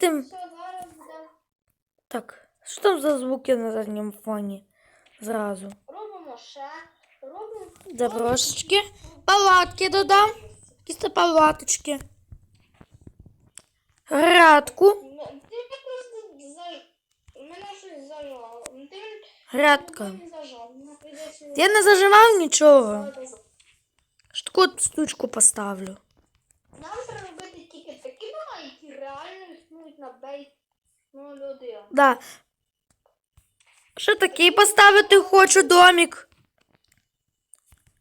тим. Все, зараз буде. Так, що там за звуки на задньому фоні? Зразу. Робимо ще. Робимо. Заброшечки. Палатки додам. Якісь то палаточки. Грядку. М- Ти просто за... Мене щось зажало. Ти мене Грядка. не зажав. Мені прийдеться... Я не заживав нічого. Нам Ж таку штучку поставлю. 01. Да. Що такий поставити хочу домик?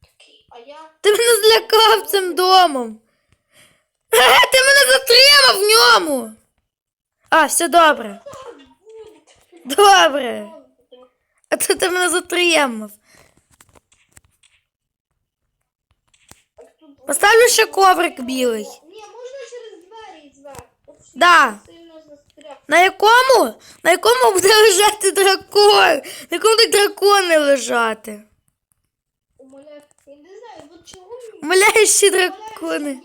Такий. А я... Ти мене злякав цим домом. Е, ти мене затримав в ньому. А, все добре. Добре. А то ти мене затримав. Поставлю ще коврик білий. Ні, можна через двері зверху. Да. На якому? На якому буде лежати дракон? На якому будуть дракони лежати? Умоляю. Я не знаю, от чого мені... Умиляючі дракони.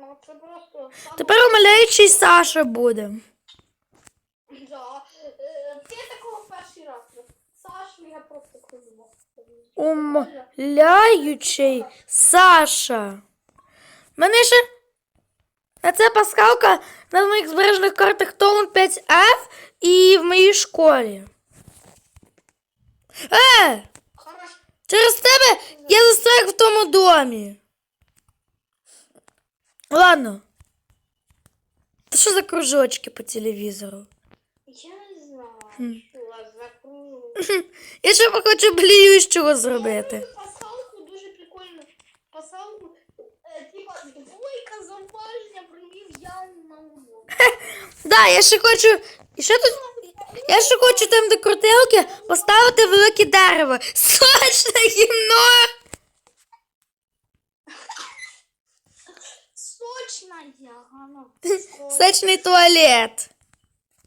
Ну, це просто... Тепер умиляючий Саша буде. Да. Е, Ти такого перший раз. Сашу я просто кружу. Умиляючий Саша. Мене ще. А це пасхалка на моїх збережених картах Толун 5F і в моїй школі. Е! Через тебе я застряг в тому домі. Ладно. Та що за кружочки по телевізору? Я не знаю. Я ще хочу бліющого зробити. Я пасалку дуже прикольно. Пасалку, двойка зауваження привів я на урок. Да, я ще хочу. І що тут? Я ще хочу там до крутилки поставити велике дерево. Сочне гімно! Сочна я, гано. Сочний туалет.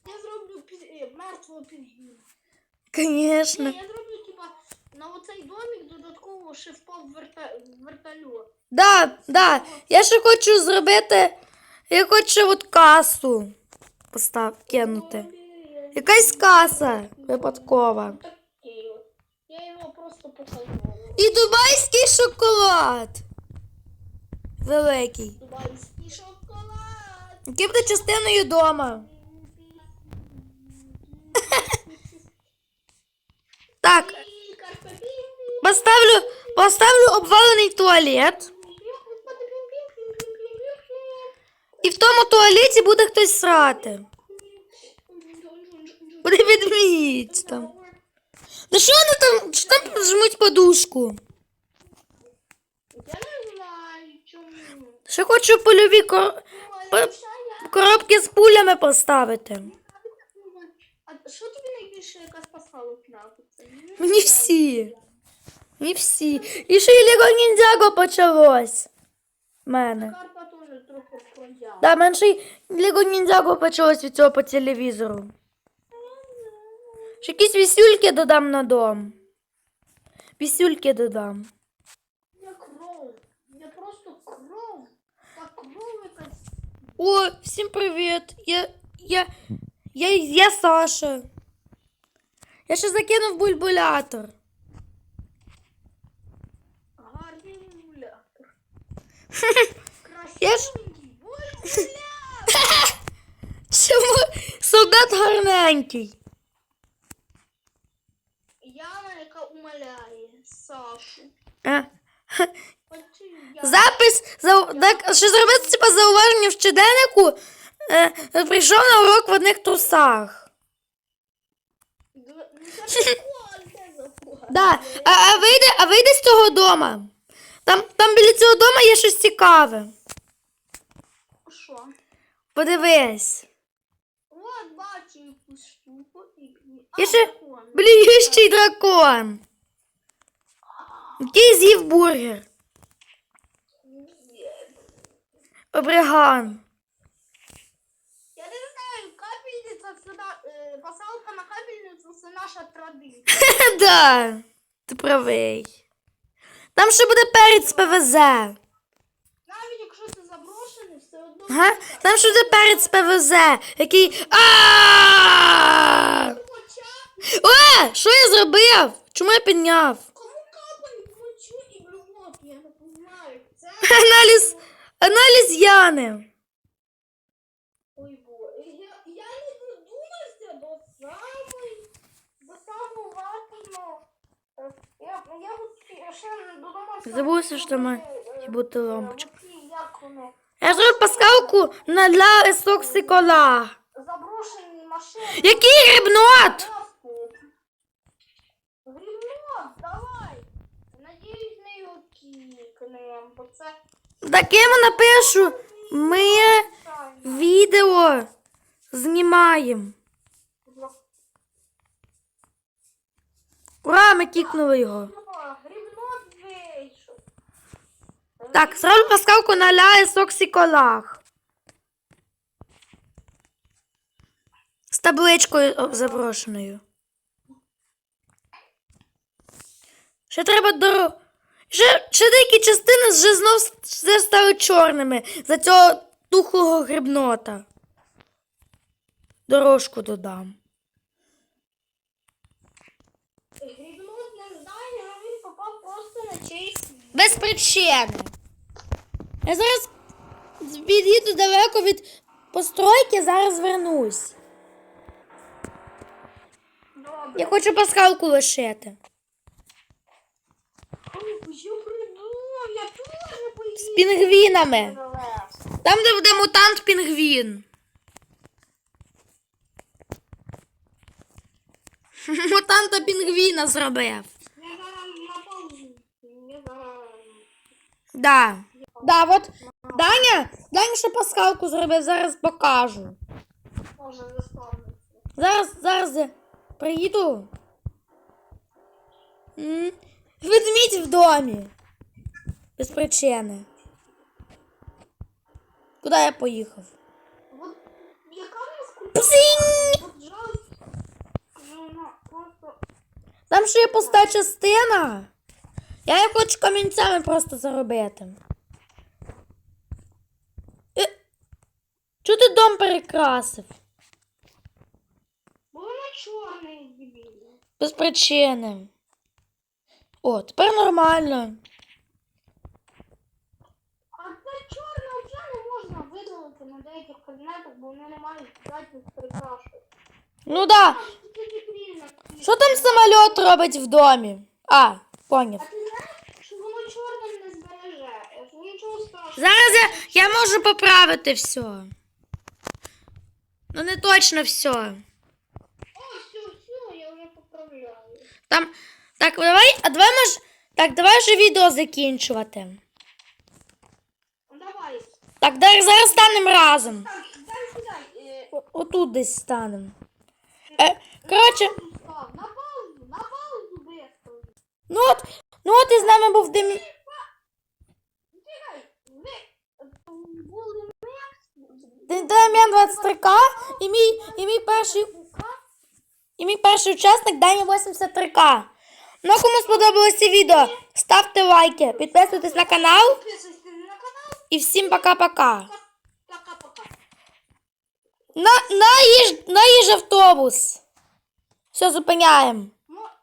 Я зроблю під, е, мертвого пінгвіна. Конечно. Ні, я зроблю, типа, на оцей домик додатково ще впав верта... вертольот. Да, да. Я ще хочу зробити. Я хочу от касу постав кинути. Якась каса випадкова. Я його просто покажу. І дубайський шоколад. Великий. Дубайський шоколад. Який буде частиною дома. Так, поставлю, поставлю обвалений туалет. І в тому туалеті буде хтось срати. Буде відміть там. Ну що вони там? Що там жмуть подушку? Я не знаю, чому. Ще хочу польові кор... По- коробки з пулями поставити. А що тобі найбільше пасхалок нравиться? Мені всі. Мені всі. І ще й Лего Ніндзяго почалось. В мене. Карпа теж трохи продяла. Да, в й Лего Ніндзяго почалось від цього по телевізору. Ще якісь вісюльки додам на дом. Вісюльки додам. Я кров. Я просто кров. Та кров якась. О, всім привіт. Я. Я. Я, я Саша. Я ще закинув бульбулятор. Я ж- Чому солдат гарненький? Яна, яка умоляє Сашу. А. Запис за так, що зробити типа зауваження в щоденнику. Е, прийшов на урок в одних трусах. Ну. Да. А, а вийде, а вийде з цього дома. Там, там біля цього дома є щось цікаве. Що? Подивись. От бачу якусь штуку і. Ще- закон. Дракон. Який з'їв бургер. Обриган. Я не знаю, капельниця це на, е, пасалка на капельницю це наша традиція. Да, ти правий. Там ще буде перець ПВЗ. Навіть якщо це заброшене, все одно. Ага. Там що це перець ПВЗ, який. а О! Що я зробив? Чому я підняв? кому капають мочу і блювот, я не знаю. Це Аналіз. Аналіз Яни. ой бо. Я, я не додумався до самої, до самого важного. Е, Я, я от ще не додумався. Забувся, що там має е, бути е, лампочка. Я зробив паскалку на для есоксикола. Заброшені машини. Який грибнот? Грибнот, давай. Надіюсь, не його кікнем, бо це Таким напишу. Ми відео знімаємо. Ура, ми кікнули його. Так, зроблю паскалку на ля есоксиколах. З табличкою заброшеною. Ще треба дорогу. Ще, ще деякі частини вже знов все стали чорними за цього тухлого грибнота. Дорожку додам. Грибнот не знає, а він попав просто на чийсь. Без причини. Я зараз від'їду далеко від постройки, зараз вернусь. Добре. Я хочу пасхалку лишити. З пінгвінами. Там, де буде мутант пінгвін. Мутанта пінгвіна зробив. Да. Да, от Даня, Даня ще пасхалку зробив, зараз покажу. Може. Зараз, зараз я приїду. Ведмідь в домі. Без причини. Куди я поїхав? Яка? Псинь! Там ще є пуста частина. Я її хочу камінцями просто заробити. Чого ти дом перекрасив? Бо вона чорна і. Без причини. О, тепер нормально. А це чорне вже не можна видалити на деяких кабінетах, бо вони не мають здатність перекрашувати. Ну да. Що там самоліт робить в домі? А, поняв. А ти знаєш, що воно чорним не збереже? Нічого страшного. Зараз я, я можу поправити все. Ну не точно все. О, все, все, я вже поправляю. Там. Так, давай, а давай мож. Так, давай вже відео закінчувати. Давай. Так, дай, зараз станемо разом. Так, дай сюди. Е, О- Отут десь станемо. Е, коротше, паузу став. На паузу, на паузу ну от, ну от із нами був Демі... Дем'ян 23К і мій, і мій перший і мій перший учасник Даня 83К. Ну, кому сподобалося відео, ставте лайки, підписуйтесь на канал і всім пока-пока. Пока-пока. На, на, їж, на їж автобус. Все, зупиняємо.